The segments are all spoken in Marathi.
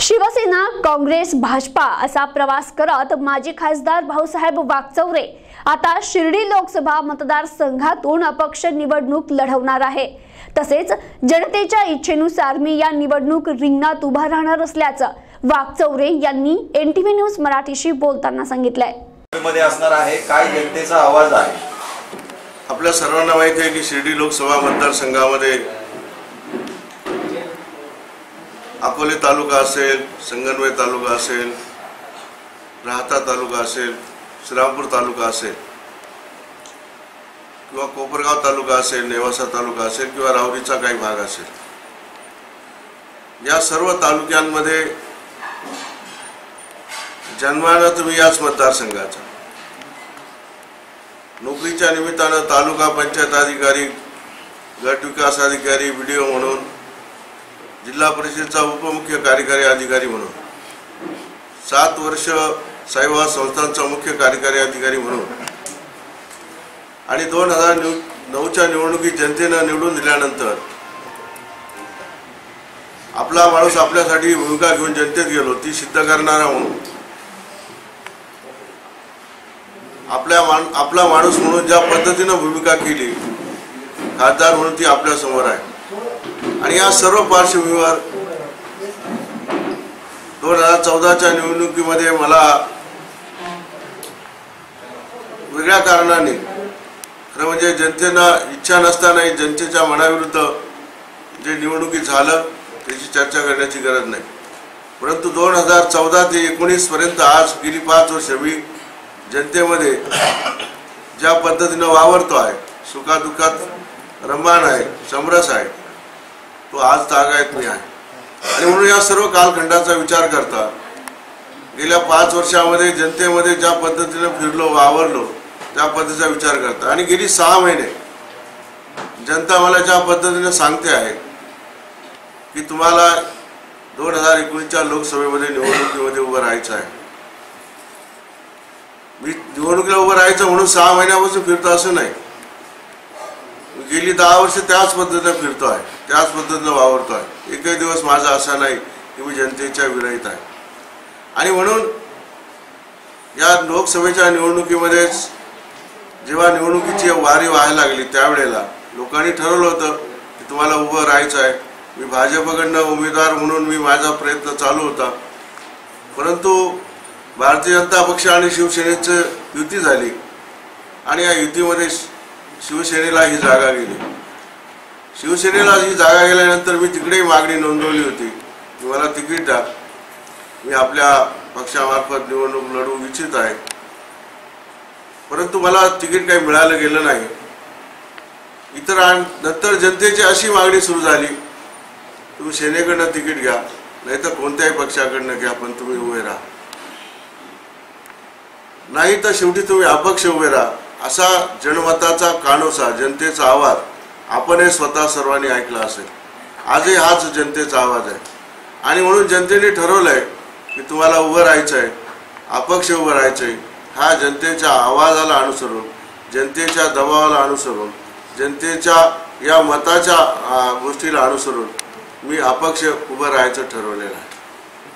शिवसेना काँग्रेस भाजपा असा प्रवास करत माजी खासदार भाऊसाहेब वागचौरे आता शिर्डी लोकसभा मतदारसंघातून अपक्ष निवडणूक लढवणार आहे. तसेच जनतेच्या इच्छेनुसार मी या निवडणूक रिंगणात उभा राहणार असल्याचं वागचौरे यांनी एनटीव्ही न्यूज मराठीशी बोलताना सांगितलंय. मध्ये असणार आहे काय जनतेचा आवाज आहे? आपल्या सर्वांना माहिती आहे की शिर्डी लोकसभा मतदारसंघामध्ये अकोले तालुका असेल संगनवे तालुका असेल राहता तालुका असेल श्रीरामपूर तालुका असेल किंवा कोपरगाव तालुका असेल नेवासा तालुका असेल किंवा राहुरीचा काही भाग असेल. या सर्व तालुक्यांमध्ये जन्मानं तुम्ही याच मतदारसंघाचा. नोकरीच्या निमित्तानं तालुका पंचायत अधिकारी गट विकास अधिकारी व्हिडिओ म्हणून जिल्हा परिषदेचा उपमुख्य कार्यकारी अधिकारी म्हणून. सात वर्ष साईबाबा संस्थांचा मुख्य कार्यकारी अधिकारी म्हणून. आणि दोन हजार निव नऊच्या निवडणुकीत जनतेनं निवडून दिल्यानंतर आपला माणूस आपल्यासाठी भूमिका घेऊन जनतेत गेलो ती सिद्ध करणारा म्हणून. आपल्या मान आपला माणूस म्हणून ज्या पद्धतीनं भूमिका केली खासदार म्हणून ती आपल्यासमोर आहे. आणि या सर्व पार्श्वभूमीवर दोन हजार चौदाच्या निवडणुकीमध्ये मला वेगळ्या कारणाने खरं म्हणजे जनतेनं इच्छा नसतानाही जनतेच्या मनाविरुद्ध जे निवडणुकीत झालं त्याची चर्चा करण्याची गरज नाही. परंतु दोन हजार चौदा ते एकोणीस पर्यंत आज गेली पाच वर्ष मी जनतेमध्ये ज्या पद्धतीनं वावरतो आहे सुखादुखात रमान आहे समरस आहे तो आज तागायत मी आहे. आणि म्हणून या सर्व कालखंडाचा विचार करता गेल्या पाच वर्षामध्ये जनतेमध्ये ज्या पद्धतीनं फिरलो वावरलो त्या पद्धतीचा विचार करता. आणि गेली सहा महिने जनता मला ज्या पद्धतीने सांगते आहे की तुम्हाला दोन हजार एकोणीसच्या लोकसभेमध्ये निवडणुकीमध्ये उभं राहायचं आहे. मी निवडणुकीला उभं राहायचं म्हणून सहा महिन्यापासून फिरतो असं नाही. गेली दहा वर्ष त्याच पद्धतीनं फिरतो आहे त्याच पद्धतीनं वावरतो आहे एकही दिवस माझा असा नाही की मी जनतेच्या विरहित आहे. आणि म्हणून या लोकसभेच्या निवडणुकीमध्येच जेव्हा निवडणुकीची वारी व्हायला लागली त्यावेळेला लोकांनी ठरवलं होतं की तुम्हाला उभं राहायचं आहे. मी भाजपकडनं उमेदवार म्हणून मी माझा प्रयत्न चालू होता. परंतु भारतीय जनता पक्ष आणि शिवसेनेचं युती झाली. आणि या युतीमध्ये शिवसेनेला ही जागा गेली. शिवसेनेला ही जागा गेल्यानंतर मी तिकडेही मागणी नोंदवली होती की मला तिकीट द्या. मी आपल्या पक्षामार्फत निवडणूक लढवू इच्छित आहे. परंतु मला तिकीट काही मिळालं गेलं नाही. इतर नंतर जनतेची अशी मागणी सुरू झाली तुम्ही सेनेकडनं तिकीट घ्या नाही तर कोणत्याही पक्षाकडनं घ्या पण तुम्ही उभे राहा. नाही तर शेवटी तुम्ही अपक्ष उभे राहा. असा जनमताचा कानोसा जनतेचा आवाज आपण हे स्वतः सर्वांनी ऐकला असेल. आजही हाच जनतेचा आवाज आहे. आणि म्हणून जनतेने ठरवलंय की तुम्हाला उभं राहायचं आहे अपक्ष उभं राहायचं आहे हा जनतेच्या आवाजाला अनुसरून जनतेच्या दबावाला अनुसरून जनतेच्या या मताच्या गोष्टीला अनुसरून मी अपक्ष उभं राहायचं ठरवलेलं आहे.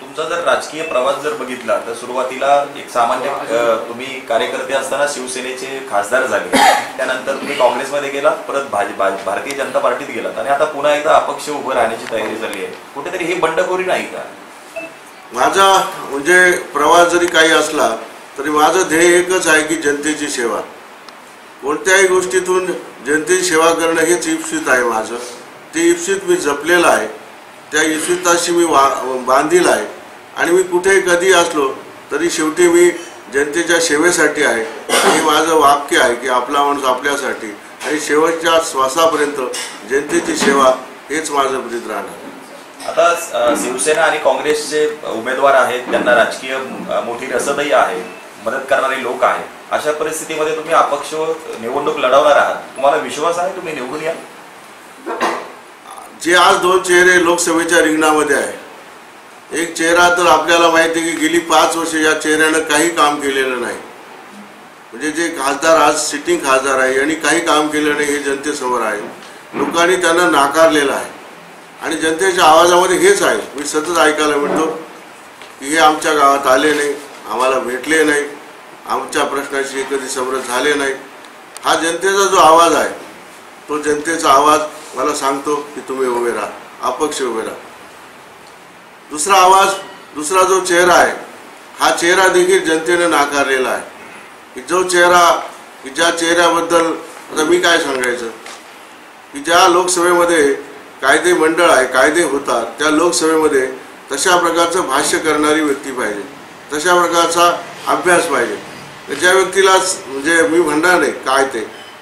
तुमचा जर राजकीय प्रवास जर बघितला तर सुरुवातीला एक सामान्य अ, तुम्ही कार्यकर्ते असताना शिवसेनेचे खासदार झाले. त्यानंतर तुम्ही काँग्रेसमध्ये गेलात परत भारतीय जनता पार्टीत गेलात. आणि आता पुन्हा एकदा अपक्ष उभं राहण्याची तयारी झाली आहे. कुठेतरी ही बंडखोरी नाही का? माझा म्हणजे प्रवास जरी काही असला तरी माझं ध्येय एकच आहे की जनतेची सेवा. कोणत्याही गोष्टीतून जनतेची सेवा करणं हेच इप्सित आहे माझं. ते इप्सित मी जपलेलं आहे. त्या इप्सिताशी मी वा बांधील आहे. आणि मी कुठेही कधी असलो तरी शेवटी मी जनतेच्या सेवेसाठी आहे. हे माझं वाक्य आहे की आपला माणूस आपल्यासाठी आणि शेवटच्या श्वासापर्यंत जनतेची सेवा हेच माझं ब्रीत राहणार. आता शिवसेना आणि काँग्रेसचे उमेदवार आहेत त्यांना राजकीय मोठी रसदही आहे मदत करणारे लोक आहेत. अशा परिस्थितीमध्ये तुम्ही अपक्ष निवडणूक लढवणार आहात. तुम्हाला विश्वास आहे तुम्ही निवडून या जे आज दोन चेहरे लोकसभेच्या रिंगणामध्ये आहे एक चेहरा तर आपल्याला माहिती आहे की गेली पाच वर्ष या चेहऱ्यानं काही काम केलेलं नाही. म्हणजे जे खासदार आज सिटिंग खासदार आहे यांनी काही काम केलं नाही हे जनतेसमोर आहे. लोकांनी त्यांना नाकारलेलं आहे. आणि जनतेच्या आवाजामध्ये हेच आहे. मी सतत ऐकायला मिळतो की हे आमच्या गावात आले नाही आम्हाला भेटले नाही आमच्या प्रश्नाशी कधी समरस झाले नाही. हा जनतेचा जो आवाज आहे तो जनतेचा आवाज मला सांगतो की तुम्ही उभे राहा अपक्ष उभे राहा. दुसरा आवाज दुसरा जो चेहरा आहे हा चेहरा देखील जनतेने नाकारलेला आहे. की जो चेहरा की ज्या चेहऱ्याबद्दल आता मी काय सांगायचं? की ज्या लोकसभेमध्ये कायदे मंडळ आहे कायदे होतात त्या लोकसभेमध्ये तशा प्रकारचं भाष्य करणारी व्यक्ती पाहिजे. तशा प्रकारचा अभ्यास पाहिजे. ज्या व्यक्तीला म्हणजे मी म्हणणार नाही काय ते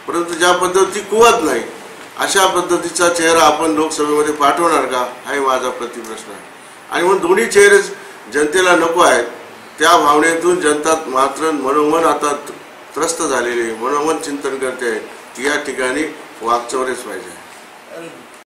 परंतु ज्या पद्धती कुवत नाही अशा पद्धतीचा चेहरा आपण लोकसभेमध्ये पाठवणार का? हाही माझा प्रतिप्रश्न आहे. आणि म्हणून दोन्ही चेहरे जनतेला नको आहेत त्या भावनेतून जनता मात्र मनोमन आता त्रस्त झालेली आहे. मनोमन चिंतन करते आहे. या ठिकाणी वागचवरेच पाहिजे.